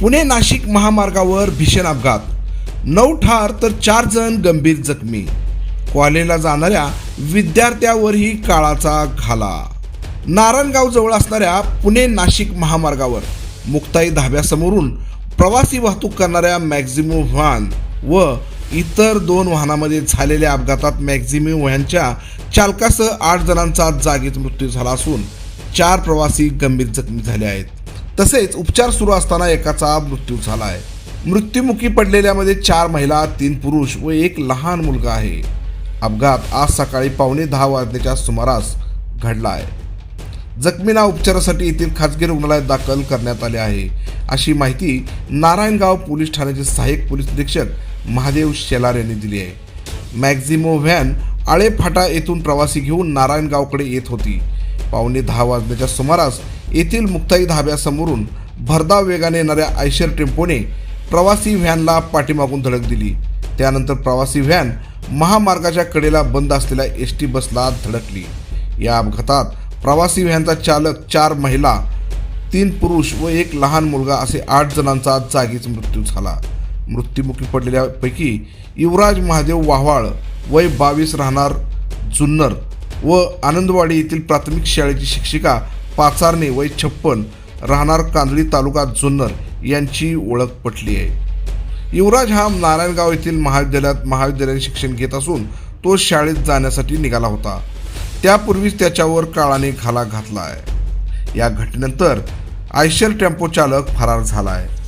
पुणे नाशिक महामार्गावर भीषण अपघात. नऊ ठार तर चार जण गंभीर जखमी. कॉलेजला जाणाऱ्या विद्यार्थ्यावरही काळाचा घाला. नारायणगाव जवळ असणाऱ्या पुणे नाशिक महामार्गावर मुक्ताई धाब्यासमोरून प्रवासी वाहतूक करणाऱ्या मॅक्झिमो व्हॅन व इतर दोन वाहनामध्ये झालेल्या अपघातात मॅक्झिमो व्हॅनच्या चालकासह आठ जणांचा जागीच मृत्यू झाला असून चार प्रवासी गंभीर जखमी झाले आहेत. तसेच उपचार सुरू असताना एकाचा मृत्यू झाला आहे मृत्युमुखी पडलेल्यामध्ये चार महिला तीन पुरुष व एक लहान मुलगा आहे. अपघात आज सकाळी पावणे दहा वाजण्याच्या सुमारास घडला आहे जखमींना उपचारासाठी येथील खाजगी रुग्णालयात दाखल करण्यात आले आहे. अशी माहिती नारायणगाव पोलीस ठाण्याचे सहाय्यक पोलीस निरीक्षक महादेव शेलार यांनी दिली आहे. मॅक्झिमो व्हॅन आळे फाटा येथून प्रवासी घेऊन नारायणगावकडे येत होती. पावणे दहा वाजण्याच्या सुमारास येथील मुक्ताई धाब्यासमोरून भरधाव वेगाने येणाऱ्या आयशर टेम्पोने प्रवासी व्हॅनला पाठीमागून धडक दिली. त्यानंतर प्रवासी व्हॅन महामार्गाच्या कडेला बंद असलेल्या एस टी बसला धडकली. या अपघातात प्रवासी व्हॅनचा चालक चार महिला तीन पुरुष व एक लहान मुलगा असे आठ जणांचा जागीच मृत्यू झाला. मृत्युमुखी पडलेल्यापैकी युवराज महादेव वाहवाळ वय बावीस राहणार जुन्नर व आनंदवाडी येथील प्राथमिक शाळेची शिक्षिका पाचारणे वय छप्पन राहणार कांदळी तालुका जुन्नर यांची ओळख पटली आहे. युवराज हा नारायणगाव येथील महाविद्यालयात महाविद्यालयीन शिक्षण घेत असून तो शाळेत जाण्यासाठी निघाला होता. त्यापूर्वीच त्याच्यावर काळाने घाला घातला आहे. या घटनेनंतर आयशर टेम्पो चालक फरार झाला आहे.